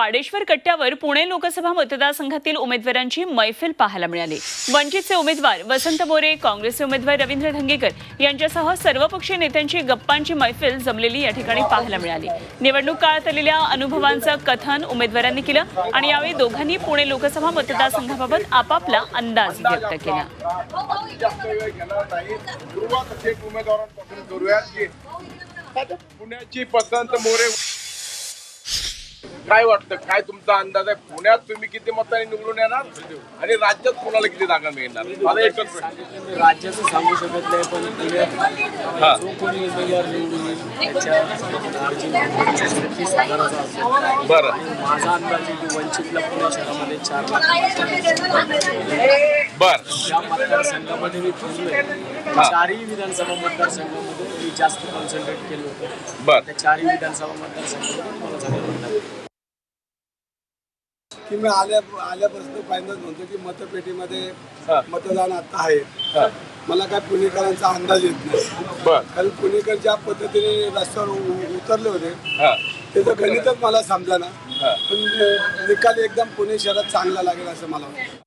वाडेश्वर कट्ट्यावर पुणे लोकसभा मतदारसंघातील उमेदवारांची मैफिल पाहायला मिळाली. वंचितचे उमेदवार वसंत मोरे काँग्रेसचे उमेदवार रवींद्र धंगेकर यांच्यासह सर्वपक्षीय नेत्यांची गप्पांची मैफिल जमलेली या ठिकाणी पाहायला मिळाली. निवडणूक काळात आलेल्या अनुभवांचं कथन उमेदवारांनी केलं आणि यावेळी दोघांनी पुणे लोकसभा मतदारसंघाबाबत आपापला अंदाज व्यक्त केला. पुण्याची पसंत मोरे काय वाटतं? काय तुमचा अंदाज आहे? पुण्यात तुम्ही किती मतांनी निवडून येणार? आणि राज्यात कोणाला किती जागा मिळणार? मला एकच प्रश्न. राज्याचं सांगू शकत नाही पण. पुण्यात जो कोणी उमेदवार निवडून येईल त्याच्या मार्जिन तीस हजाराचा असेल. बरं. माझा अंदाज आहे की वंचितला पुणे शहरामध्ये चार लाख बर. त्या मतदारसंघामध्ये मी फिरलोय हा. चारही विधानसभा मतदारसंघामध्ये मी जास्त कॉन्सन्ट्रेट केलं होतं. बर. त्या चारही विधानसभा मतदारसंघामध्ये मला की मी आल्या आल्यापासून पहिल्यांदाच म्हणतो की मतपेटीमध्ये. मतदान आता आहे. मला काय पुणेकरांचा अंदाज येत नाही कारण पुणेकर ज्या पद्धतीने रस्त्यावर उतरले होते हा त्याचं गणितच मला समजा ना. पण निकाल एकदम पुणे शहरात चांगला लागेल असं मला वाटतं